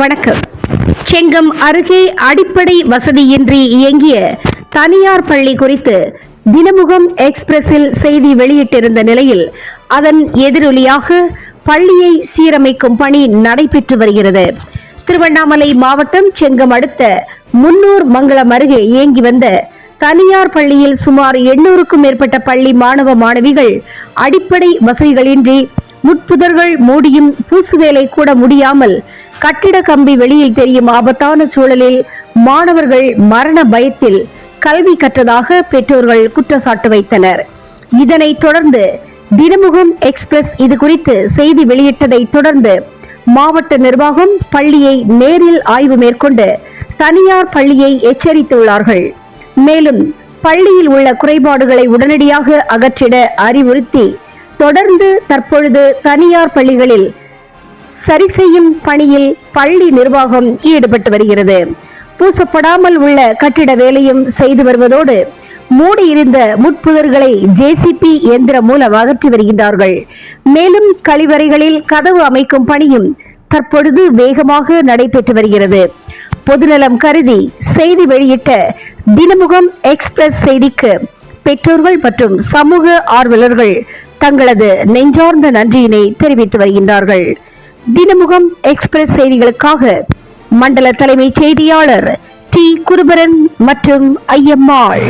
வணக்கம். செங்கம் அருகே அடிப்படை வசதியின்றி இயங்கிய தனியார் பள்ளி குறித்து தினமுகம் எக்ஸ்பிரஸில் செய்தி வெளியிட்டிருந்த நிலையில் அதன் எதிரொலியாக பள்ளியை சீரமைக்கும் பணி நடைபெற்று வருகிறது. திருவண்ணாமலை மாவட்டம் செங்கம் அடுத்த முன்னூர் மங்களம் அருகே இயங்கி வந்த தனியார் பள்ளியில் சுமார் எண்ணூறுக்கும் மேற்பட்ட பள்ளி மாணவ மாணவிகள் அடிப்படை வசதிகளின்றி முட்புதர்கள் மூடியும் பூசு வேலை கூட முடியாமல் கட்டிட கம்பி வெளியில் தெரியும் ஆபத்தான சூழலில் மாணவர்கள் மரண பயத்தில் கல்வி கற்றதாக பெற்றோர்கள் குற்றச்சாட்டு வைத்தனர். இதனைத் தொடர்ந்து தினமுகம் எக்ஸ்பிரஸ் இது குறித்து செய்தி வெளியிட்டதை தொடர்ந்து மாவட்ட நிர்வாகம் பள்ளியை நேரில் ஆய்வு மேற்கொண்டு தனியார் பள்ளியை எச்சரித்துள்ளார்கள். மேலும் பள்ளியில் உள்ள குறைபாடுகளை உடனடியாக அகற்றிட அறிவுறுத்தி தொடர்ந்து தற்பொழுது தனியார் பள்ளிகளில் சரி செய்யும் பணியில் பள்ளி நிர்வாகம் ஈடுபட்டு வருகிறது. பூசப்படாமல் உள்ள கட்டிட வேலையும் செய்து வருவதோடு மூடியிருந்த முட்புதர்களை ஜேசிபி இயந்திரம் மூலம் அகற்றி வருகின்றார்கள். மேலும் கழிவறைகளில் கதவு அமைக்கும் பணியும் தற்பொழுது வேகமாக நடைபெற்று வருகிறது. பொதுநலம் கருதி செய்தி வெளியிட்ட தினமுகம் எக்ஸ்பிரஸ் செய்திக்கு பெற்றோர்கள் மற்றும் சமூக ஆர்வலர்கள் தங்களது நெஞ்சார்ந்த நன்றியினை தெரிவித்து வருகின்றார்கள். தினமுகம் எக்ஸ்பிரஸ் செய்திகளுக்காக மண்டல தலைமைச் செய்தியாளர் டி குருபரன் மற்றும் ஐயம்மாள்.